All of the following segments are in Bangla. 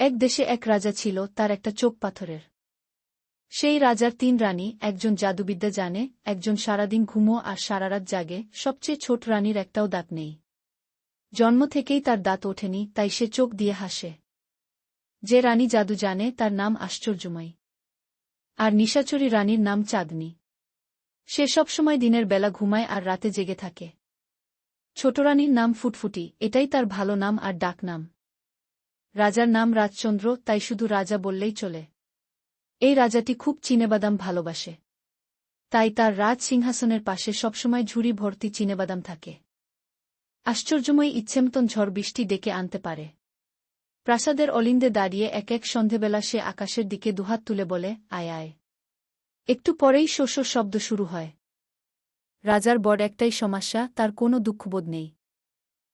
এক দেশে এক রাজা ছিল, তার একটা চোখ পাথরের। সেই রাজার তিন রানী, একজন জাদুবিদ্যা জানে, একজন সারাদিন ঘুমো আর সারারাত জাগে, সবচেয়ে ছোট রানীর একটাও দাঁত নেই। জন্ম থেকেই তার দাঁত ওঠেনি, তাই সে চোখ দিয়ে হাসে। যে রানী জাদু জানে, তার নাম আশ্চর্যময়। আর নিশাচরী রানীর নাম চাঁদনি। সে সবসময় দিনের বেলা ঘুমায় আর রাতে জেগে থাকে। ছোট রানীর নাম ফুটফুটি, এটাই তার ভালো নাম আর ডাক নাম। রাজার নাম রাজচন্দ্র, তাই শুধু রাজা বললেই চলে। এই রাজাটি খুব চিনেবাদাম ভালোবাসে। তাই তার রাজ সিংহাসনের পাশে সবসময় ঝুড়ি ভর্তি চিনেবাদাম থাকে। আশ্চর্যময় ইচ্ছেমতন ঝড় বৃষ্টি ডেকে আনতে পারে। প্রাসাদের অলিন্দে দাঁড়িয়ে এক এক সন্ধেবেলা সে আকাশের দিকে দুহাত তুলে বলে, আয় আয়। একটু পরেই শস্য শব্দ শুরু হয়। রাজার বড় একটাই সমস্যা, তার কোনো দুঃখবোধ নেই।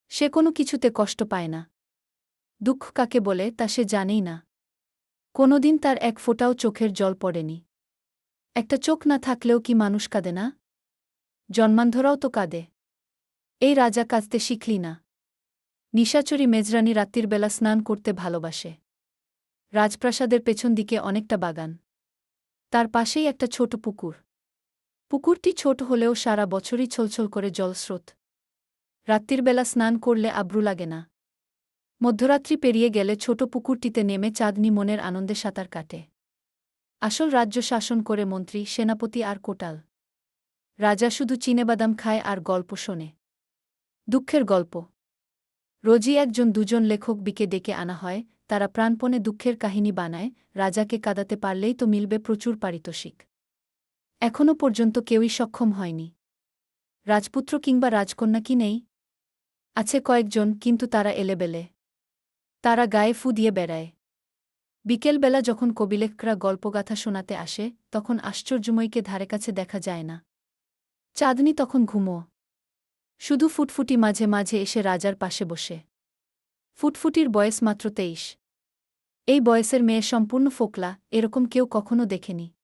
সে কোনো কিছুতে কষ্ট পায় না। দুঃখ কাকে বলে তা সে জানেই না। কোনোদিন তার এক ফোঁটাও চোখের জল পড়েনি। একটা চোখ না থাকলেও কি মানুষ কাঁদে না? জন্মান্ধরাও তো কাঁদে। এই রাজা কাঁদতে শিখলি না। নিশাচরী মেজরানি রাত্রির বেলা স্নান করতে ভালোবাসে। রাজপ্রাসাদের পেছন দিকে অনেকটা বাগান। তার পাশেই একটা ছোট পুকুর। পুকুরটি ছোট হলেও সারা বছরই ছলছল করে জলস্রোত। রাত্রির বেলা স্নান করলে আব্রু লাগে না। মধ্যরাত্রি পেরিয়ে গেলে ছোট পুকুরটিতে নেমে চাঁদনি মনের আনন্দে সাঁতার কাটে। আসল রাজ্য শাসন করে মন্ত্রী, সেনাপতি আর কোটাল। রাজা শুধু চিনেবাদাম খায় আর গল্প শোনে। দুঃখের গল্প। রোজই একজন দুজন লেখক বিকে ডেকে আনা হয়, তারা প্রাণপণে দুঃখের কাহিনী বানায়, রাজাকে কাদাতে পারলেই তো মিলবে প্রচুর পারিতোষিক। এখনও পর্যন্ত কেউই সক্ষম হয়নি। রাজপুত্র কিংবা রাজকন্যা কি নেই? আছে কয়েকজন, কিন্তু তারা এলেবেলে। তারা গায়ে ফু দিয়ে বেড়ায়। বিকেলবেলা যখন কবিলেখরা গল্পগাথা শোনাতে আসে, তখন আশ্চর্যময়ীকে ধারে কাছে দেখা যায় না। চাঁদনি তখন ঘুমো শুধু ফুটফুটি মাঝে মাঝে এসে রাজার পাশে বসে। ফুটফুটির বয়স মাত্র তেইশ। এই বয়সের মেয়ে সম্পূর্ণ ফোকলা, এরকম কেউ কখনো দেখেনি।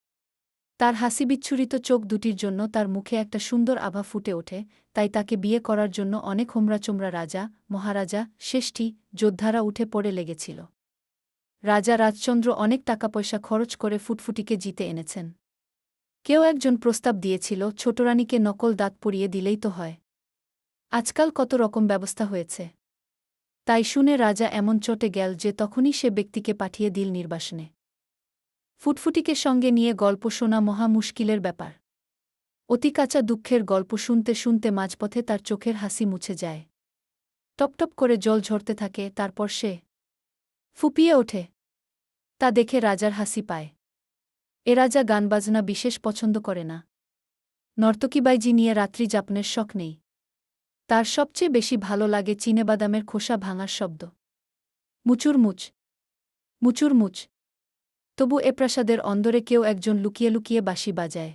তার হাসি বিচ্ছুরিত চোখ দুটির জন্য তার মুখে একটা সুন্দর আভা ফুটে ওঠে, তাই তাকে বিয়ে করার জন্য অনেক হোমরাচোমরা রাজা, মহারাজা, শেষ্ঠী, যোদ্ধারা উঠে পড়ে লেগেছিল। রাজা রাজচন্দ্র অনেক টাকা পয়সা খরচ করে ফুটফুটিকে জিতে এনেছেন। কেউ একজন প্রস্তাব দিয়েছিল, ছোটরানীকে নকল দাঁত পরিয়ে দিলেই তো হয়। আজকাল কত রকম ব্যবস্থা হয়েছে। তাই শুনে রাজা এমন চটে গেল যে তখনই সে ব্যক্তিকে পাঠিয়ে দিল নির্বাসনে। ফুটফুটিকে সঙ্গে নিয়ে গল্প শোনা মহা মুশকিলের ব্যাপার। অতি কাঁচা দুঃখের গল্প শুনতে শুনতে মাঝপথে তার চোখের হাসি মুছে যায়। টপটপ করে জল ঝরতে থাকে, তারপর সে ফুপিয়ে ওঠে। তা দেখে রাজার হাসি পায়। এ রাজা গানবাজনা বিশেষ পছন্দ করে না। নর্তকীবাইজি নিয়ে রাত্রি যাপনের শখ নেই। তার সবচেয়ে বেশি ভালো লাগে চিনেবাদামের খোসা ভাঙার শব্দ। মুচুরমুচ। মুচুরমুচ। তবু এ প্রাসাদের অন্দরে কেউ একজন লুকিয়ে লুকিয়ে বাঁশি বাজায়।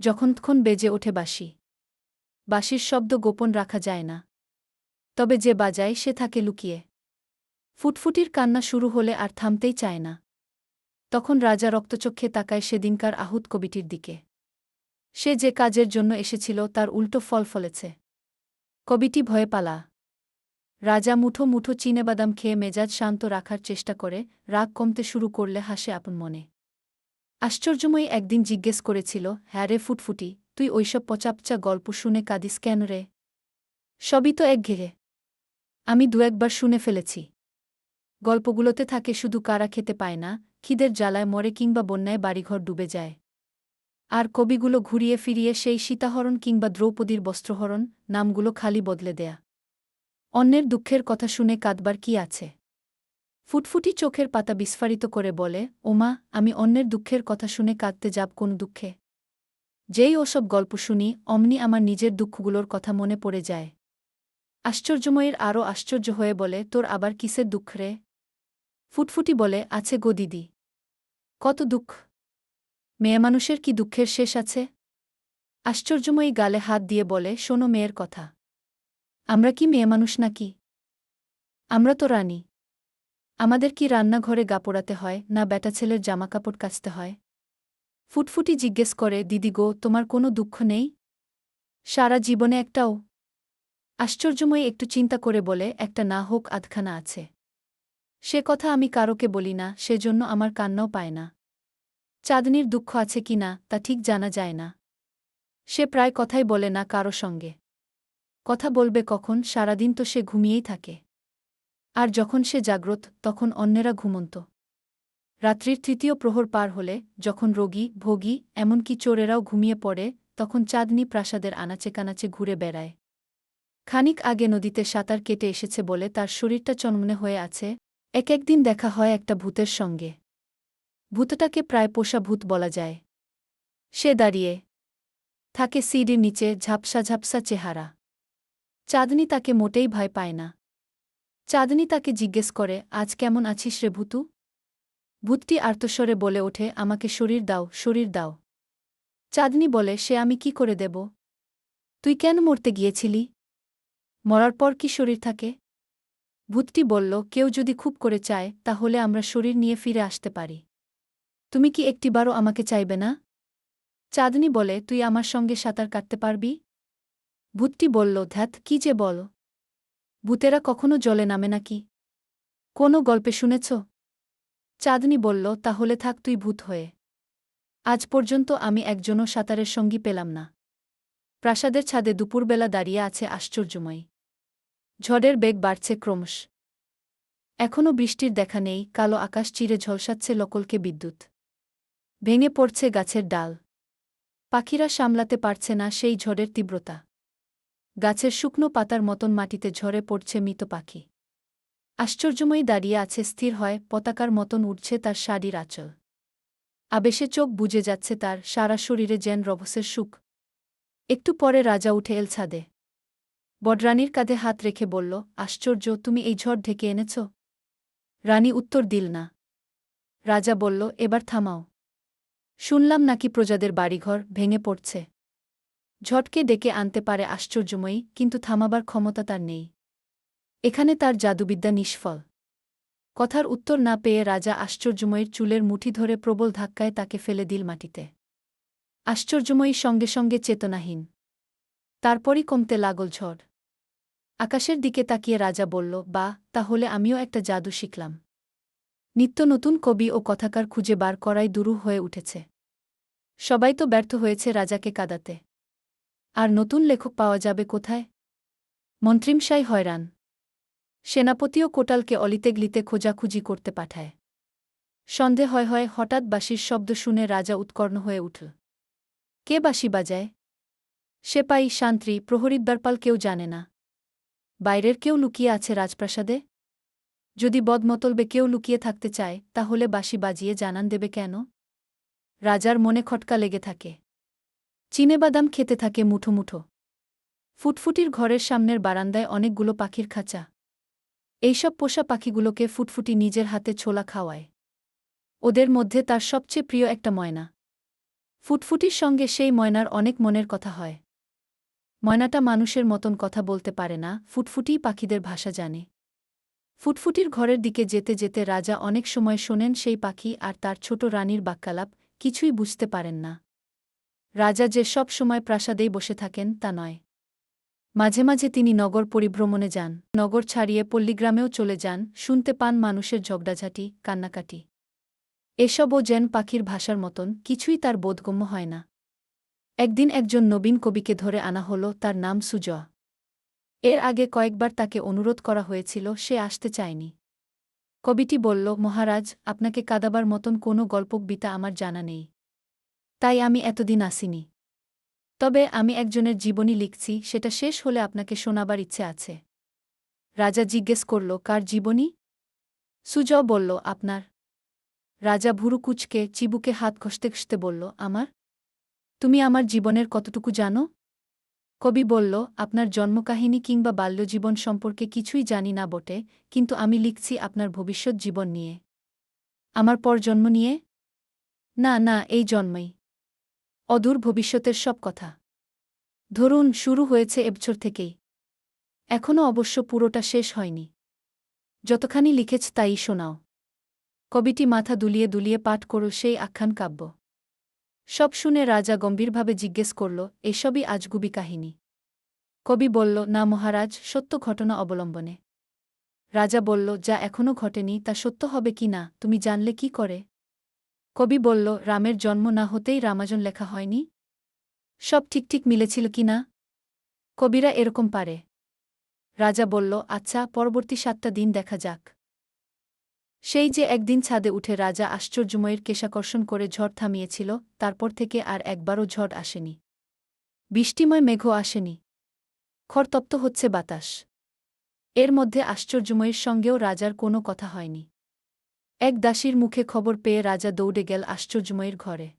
যখনক্ষণ বেজে ওঠে বাঁশি, বাঁশির শব্দ গোপন রাখা যায় না। তবে যে বাজায়, সে থাকে লুকিয়ে। ফুটফুটির কান্না শুরু হলে আর থামতেই চায় না। তখন রাজা রক্তচক্ষে তাকায় সেদিনকার আহুত কবিটির দিকে। সে যে কাজের জন্য এসেছিল, তার উল্টো ফল ফলেছে। কবিটি ভয়ে পালা রাজা মুঠো মুঠো চিনেবাদাম খেয়ে মেজাজ শান্ত রাখার চেষ্টা করে, রাগ কমতে শুরু করলে হাসে আপন মনে। আশ্চর্যময়ী একদিন জিজ্ঞেস করেছিল হ্যাঁ রে ফুটফুটি, তুই ওইসব পচাপচা গল্প শুনে কাঁদিস কেন রে? সবই তো এক ঘেরে আমি দু একবার শুনে ফেলেছি। গল্পগুলোতে থাকে শুধু কারা খেতে পায় না, খিদের জ্বালায় মরে কিংবা বন্যায় বাড়িঘর ডুবে যায়। আর কবিগুলো ঘুরিয়ে ফিরিয়ে সেই সীতাহরণ কিংবা দ্রৌপদীর বস্ত্রহরণ, নামগুলো খালি বদলে দেয়া। অন্যের দুঃখের কথা শুনে কাঁদবার কি আছে? ফুটফুটি চোখের পাতা বিস্ফারিত করে বলে, ওমা, আমি অন্যের দুঃখের কথা শুনে কাঁদতে যাব কোন দুঃখে? যেই ওসব গল্প শুনি, অমনি আমার নিজের দুঃখগুলোর কথা মনে পড়ে যায়। আশ্চর্যময়ীর আরও আশ্চর্য হয়ে বলে, তোর আবার কিসের দুঃখ রে? ফুটফুটি বলে, আছে গো দিদি। কত দুঃখ? মেয়ে মানুষের কি দুঃখের শেষ আছে? আশ্চর্যময়ী গালে হাত দিয়ে বলে, শোনো মেয়ের কথা। আমরা কি মেয়ে মানুষ নাকি? আমরা তো রানী। আমাদের কি রান্নাঘরে গা পোড়াতে হয়, না বেটা ছেলের জামাকাপড় কাচতে হয়? ফুটফুটি জিজ্ঞেস করে, দিদি গো, তোমার কোনো দুঃখ নেই? সারা জীবনে একটাও। আশ্চর্যময়ী একটু চিন্তা করে বলে, একটা না হোক, আধখানা আছে। সে কথা আমি কারোকে বলি না, সেজন্য আমার কান্নাও পায় না। চাঁদনির দুঃখ আছে কি না, তা ঠিক জানা যায় না। সে প্রায় কথাই বলে না কারও সঙ্গে। কথা বলবে কখন, সারাদিন তো সে ঘুমিয়েই থাকে। আর যখন সে জাগ্রত, তখন অন্যেরা ঘুমন্ত। রাত্রির তৃতীয় প্রহর পার হলে, যখন রোগী, ভোগী, এমনকি চোরেরাও ঘুমিয়ে পড়ে, তখন চাঁদনি প্রাসাদের আনাচে কানাচে ঘুরে বেড়ায়। খানিক আগে নদীতে সাঁতার কেটে এসেছে বলে তার শরীরটা চনমনে হয়ে আছে, এক একদিন দেখা হয় একটা ভূতের সঙ্গে। ভূতটাকে প্রায় পোষা ভূত বলা যায়। সে দাঁড়িয়ে থাকে সিডির নিচে ঝাপসা ঝাপসা চেহারা। চাঁদনি তাকে মোটেই ভয় পায় না। চাঁদনি তাকে জিজ্ঞেস করে, আজ কেমন আছিস রে ভূতু? ভূতটি আর্তস্বরে বলে ওঠে, আমাকে শরীর দাও শরীর দাও। চাঁদনি বলে, সে আমি কি করে দেব? তুই কেন মরতে গিয়েছিলি? মরার পর কি শরীর থাকে? ভূতটি বলল, কেউ যদি খুব করে চায়, তাহলে আমরা শরীর নিয়ে ফিরে আসতে পারি। তুমি কি একটিবারও আমাকে চাইবে না? চাঁদনি বলে, তুই আমার সঙ্গে সাঁতার কাটতে পারবি? ভূতটি বলল, ধ্যাত, কি যে বল? ভূতেরা কখনো জলে নামে নাকি কোনো গল্পে শুনেছ? চাঁদনি বলল, তাহলে থাক, তুই ভূত হয়ে। আজ পর্যন্ত আমি একজনও সাঁতারের সঙ্গী পেলাম না। প্রাসাদের ছাদে দুপুরবেলা দাঁড়িয়ে আছে আশ্চর্যময়। ঝড়ের বেগ বাড়ছে ক্রমশ। এখনও বৃষ্টির দেখা নেই, কালো আকাশ চিরে ঝলসাচ্ছে লকলকে বিদ্যুৎ। ভেঙে পড়ছে গাছের ডাল। পাখিরা সামলাতে পারছে না সেই ঝড়ের তীব্রতা। গাছের শুকনো পাতার মতন মাটিতে ঝরে পড়ছে মৃত পাখি। আশ্চর্যময়ী দাঁড়িয়ে আছে স্থির হয়, পতাকার মতন উঠছে তার শাড়ির আঁচল। আবেশে চোখ বুঝে যাচ্ছে তার, সারা শরীরে যেন রভসের সুখ। একটু পরে রাজা উঠে এল ছাদে বডরানীর কাঁধে হাত রেখে বলল, আশ্চর্য, তুমি এই ঝড় ঢেকে এনেছ? রানী উত্তর দিল না। রাজা বলল, এবার থামাও। শুনলাম নাকি প্রজাদের বাড়িঘর ভেঙে পড়ছে। ঝটকে ডেকে আনতে পারে আশ্চর্যময়ী, কিন্তু থামাবার ক্ষমতা তার নেই। এখানে তার জাদুবিদ্যা নিষ্ফল। কথার উত্তর না পেয়ে রাজা আশ্চর্যময়ীর চুলের মুঠি ধরে প্রবল ধাক্কায় তাকে ফেলে দিল মাটিতে। আশ্চর্যময়ী সঙ্গে সঙ্গে চেতনাহীন। তারপরই কমতে লাগল ঝড়। আকাশের দিকে তাকিয়ে রাজা বলল, বা, তাহলে আমিও একটা জাদু শিখলাম। নিত্য নতুন কবি ও কথাকার খুঁজে বার করাই দুরূহ হয়ে উঠেছে। সবাই তো ব্যর্থ হয়েছে রাজাকে কাদাতে। আর নতুন লেখক পাওয়া যাবে কোথায়? মন্ত্রিমশাই হয়রান। সেনাপতিও কোটালকে অলিতেগলিতে খোঁজাখুঁজি করতে পাঠায়। সন্ধে হয় হয় হঠাৎ বাঁশির শব্দ শুনে রাজা উৎকর্ণ হয়ে উঠল। কে বাঁশি বাজায়? সেপাই শান্ত্রী প্রহরীদ্বারপাল কেউ জানে না। বাইরের কেউ লুকিয়ে আছে রাজপ্রাসাদে? যদি বদমতলবে কেউ লুকিয়ে থাকতে চায়, তাহলে বাঁশি বাজিয়ে জানান দেবে কেন? রাজার মনে খটকা লেগে থাকে। চিনেবাদাম খেতে থাকে মুঠো মুঠো। ফুটফুটির ঘরের সামনের বারান্দায় অনেকগুলো পাখির খাঁচা। এইসব পোষা পাখিগুলোকে ফুটফুটি নিজের হাতে ছোলা খাওয়ায়। ওদের মধ্যে তার সবচেয়ে প্রিয় একটা ময়না। ফুটফুটির সঙ্গে সেই ময়নার অনেক মনের কথা হয়। ময়নাটা মানুষের মতন কথা বলতে পারে না, ফুটফুটিই পাখিদের ভাষা জানে। ফুটফুটির ঘরের দিকে যেতে যেতে রাজা অনেক সময় শোনেন সেই পাখি আর তার ছোট রানীর বাক্যালাপ, কিছুই বুঝতে পারেন না। রাজা যে সব সময় প্রাসাদেই বসে থাকেন, তা নয়। মাঝে মাঝে তিনি নগর পরিভ্রমণে যান, নগর ছাড়িয়ে পল্লীগ্রামেও চলে যান, শুনতে পান মানুষের ঝগড়াঝাটি, কান্নাকাটি। এসবও যেন পাখির ভাষার মতন, কিছুই তার বোধগম্য হয় না। একদিন একজন নবীন কবিকে ধরে আনা হল, তার নাম সুজ। এর আগে কয়েকবার তাকে অনুরোধ করা হয়েছিল, সে আসতে চায়নি। কবিটি বলল, মহারাজ, আপনাকে কাদাবার মতন কোনো গল্পকবিতা আমার জানা নেই। তাই আমি এতদিন আসিনি। তবে আমি একজনের জীবনী লিখছি, সেটা শেষ হলে আপনাকে শোনাবার ইচ্ছে আছে। রাজা জিজ্ঞেস করল, কার জীবনী? সুজ বলল, আপনার। রাজা ভুরু কুচকে চিবুকে হাত ঘষতে ঘষতে বলল, আমার? তুমি আমার জীবনের কতটুকু জানো? কবি বলল, আপনার জন্মকাহিনী কিংবা বাল্যজীবন সম্পর্কে কিছুই জানি না বটে, কিন্তু আমি লিখছি আপনার ভবিষ্যৎ জীবন নিয়ে। আমার পর জন্ম নিয়ে? না না, এই জন্মেই। অদূর ভবিষ্যতের সব কথা। ধরুন, শুরু হয়েছে এবছর থেকেই। এখনও অবশ্য পুরোটা শেষ হয়নি। যতখানি লিখেছ তাই শোনাও। কবিটি মাথা দুলিয়ে দুলিয়ে পাঠ করো সেই আখ্যান কাব্য। সব শুনে রাজা গম্ভীরভাবে জিজ্ঞেস করল, এসবই আজগুবি কাহিনী? কবি বলল, না মহারাজ, সত্য ঘটনা অবলম্বনে। রাজা বলল, যা এখনও ঘটেনি তা সত্য হবে কি না? তুমি জানলে কি করে? কবি বলল, রামের জন্ম না হতেই রামাজন লেখা হয়নি। সব ঠিক ঠিক মিলেছিল কি না? কবিরা এরকম পারে। রাজা বলল আচ্ছা পরবর্তী সাতটা দিন দেখা যাক। সেই যে একদিন ছাদে উঠে রাজা আশ্চর্যময়ের কেশাকর্ষণ করে ঝড় থামিয়েছিল, তারপর থেকে আর একবারও ঝড় আসেনি। বৃষ্টিময় মেঘও আসেনি। খরতপ্ত হচ্ছে বাতাস। এর মধ্যে আশ্চর্যময়ের সঙ্গেও রাজার কোনো কথা হয়নি। এক দাসীর মুখে খবর পেয়ে রাজা দৌড়ে গেল আশ্চর্যময়ের ঘরে।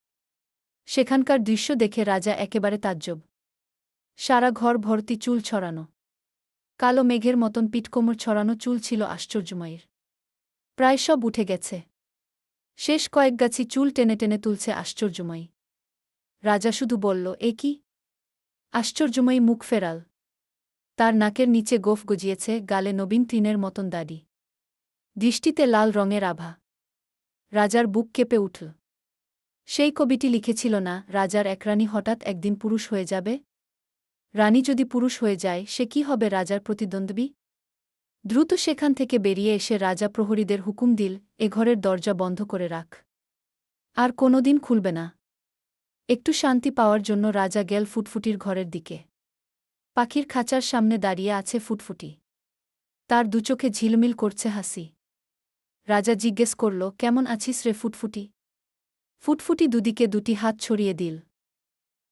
সেখানকার দৃশ্য দেখে রাজা একেবারে তাজ্জব। সারা ঘর ভর্তি চুল ছড়ানো। কালো মেঘের মতন পিটকোমর ছড়ানো চুল ছিল আশ্চর্যময়ের। প্রায় সব উঠে গেছে। শেষ কয়েক গাছি চুল টেনে টেনে তুলছে আশ্চর্যময়ী। রাজা শুধু বলল, এ কি? আশ্চর্যময়ী মুখ ফেরাল। তার নাকের নিচে গোফ গজিয়েছে গালে নবীন তৃণের মতন দাড়ি। দৃষ্টিতে লাল রঙের আভা। রাজার বুক কেঁপে উঠল। সেই কবিটি লিখেছিল না, রাজার এক রানী হঠাৎ একদিন পুরুষ হয়ে যাবে? রানী যদি পুরুষ হয়ে যায়, সে কি হবে রাজার প্রতিদ্বন্দ্বী? দ্রুত সেখান থেকে বেরিয়ে এসে রাজা প্রহরীদের হুকুম দিল, এ ঘরের দরজা বন্ধ করে রাখ। আর কোনোদিন খুলবে না। একটু শান্তি পাওয়ার জন্য রাজা গেল ফুটফুটির ঘরের দিকে। পাখির খাঁচার সামনে দাঁড়িয়ে আছে ফুটফুটি। তার দুচোখে ঝিলমিল করছে হাসি। রাজা জিজ্ঞেস করল, কেমন আছিস রে ফুটফুটি? ফুটফুটি দুদিকে দুটি হাত ছড়িয়ে দিল।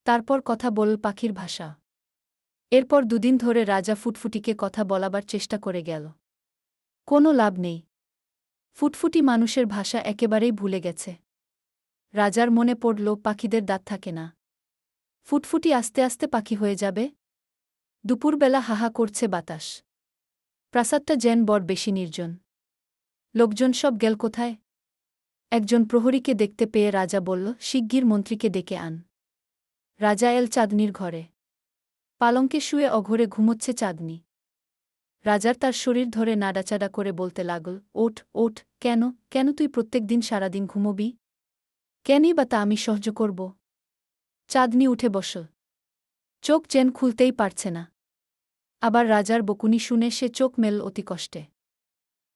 তারপর কথা বলল পাখির ভাষা। এরপর দুদিন ধরে রাজা ফুটফুটিকে কথা বলাবার চেষ্টা করে গেল। কোনো লাভ নেই। ফুটফুটি মানুষের ভাষা একেবারেই ভুলে গেছে। রাজার মনে পড়ল, পাখিদের দাঁত থাকে না। ফুটফুটি আস্তে আস্তে পাখি হয়ে যাবে। দুপুরবেলা হাহা করছে বাতাস। প্রাসাদটা যেন বড় বেশি নির্জন। লোকজন সব গেল কোথায়? একজন প্রহরীকে দেখতে পেয়ে রাজা বলল, শিগগির মন্ত্রীকে ডেকে আন। রাজা এল চাঁদনির ঘরে। পালঙ্কে শুয়ে অঘরে ঘুমোচ্ছে চাঁদনি। রাজার তার শরীর ধরে নাড়াচাড়া করে বলতে লাগল, ওঠ ওঠ, কেন কেন তুই প্রত্যেক দিন সারাদিন ঘুমোবি? কেনই বা তা আমি সহ্য করব? চাঁদনি উঠে বস চোখ চেন খুলতেই পারছে না। আবার রাজার বকুনি শুনে সে চোখ মেল অতি কষ্টে।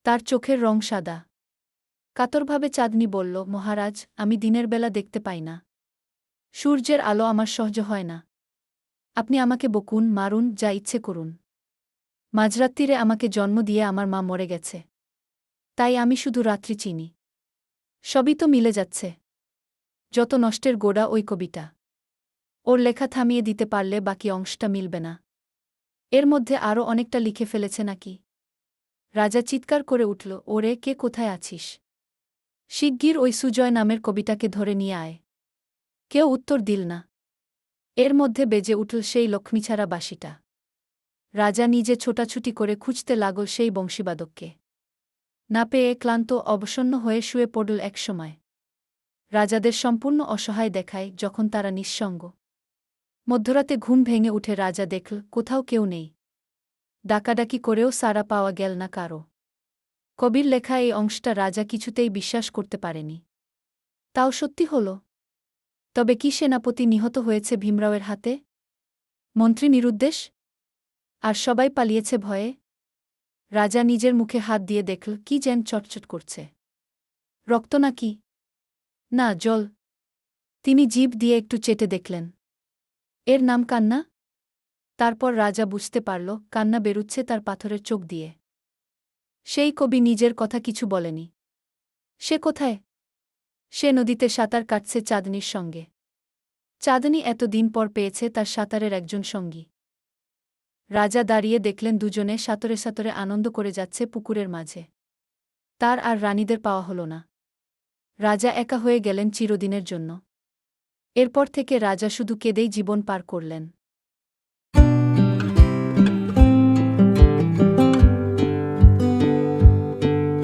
তার চোখের রং সাদা। কাতরভাবে চাঁদনি বলল, মহারাজ, আমি দিনের বেলা দেখতে পাই না। সূর্যের আলো আমার সহ্য হয় না। আপনি আমাকে বকুন, মারুন, যা ইচ্ছে করুন। মাঝরাত্রিরে আমাকে জন্ম দিয়ে আমার মা মরে গেছে। তাই আমি শুধু রাত্রি চিনি। সবই তো মিলে যাচ্ছে। যত নষ্টের গোড়া ওই কবিতা। ওর লেখা থামিয়ে দিতে পারলে বাকি অংশটা মিলবে না। এর মধ্যে আরও অনেকটা লিখে ফেলেছে নাকি? রাজা চিৎকার করে উঠল, ওরে, কে কোথায় আছিস? শিগগির ওই সুজয় নামের কবিতাকে ধরে নিয়ে আয়। কেউ উত্তর দিল না। এর মধ্যে বেজে উঠল সেই লক্ষ্মীছাড়া বাসিটা রাজা নিজে ছোটাছুটি করে খুঁজতে লাগল সেই বংশীবাদককে। না পেয়ে ক্লান্ত, অবসন্ন হয়ে শুয়ে পড়ল একসময় রাজাদের সম্পূর্ণ অসহায় দেখায় যখন তারা নিঃসঙ্গ। মধ্যরাতে ঘুম ভেঙে উঠে রাজা দেখল, কোথাও কেউ নেই। ডাকাডাকি করেও সারা পাওয়া গেল না কারও কবির লেখা এই অংশটা রাজা কিছুতেই বিশ্বাস করতে পারেনি। তাও সত্যি হল? তবে কি সেনাপতি নিহত হয়েছে ভীমরাওয়ের হাতে? মন্ত্রী নিরুদ্দেশ? আর সবাই পালিয়েছে ভয়ে? রাজা নিজের মুখে হাত দিয়ে দেখল, কি যেন চটচট করছে। রক্ত নাকি? না, জল। তিনি জীব দিয়ে একটু চেটে দেখলেন। এর নাম কান্না? তারপর রাজা বুঝতে পারল, কান্না বেরুচ্ছে তার পাথরের চোখ দিয়ে। সেই কবি নিজের কথা কিছু বলেনি। সে কোথায়? সে নদীতে সাঁতার কাটছে চাঁদনির সঙ্গে। চাঁদনি এত দিন পর পেয়েছে তার সাঁতারের একজন সঙ্গী। রাজা দাঁড়িয়ে দেখলেন দুজনে সাঁতরে সাঁতরে আনন্দ করে যাচ্ছে পুকুরের মাঝে। তার আর রানীদের পাওয়া হল না। রাজা একা হয়ে গেলেন চিরদিনের জন্য। এরপর থেকে রাজা শুধু কেঁদেই জীবন পার করলেন।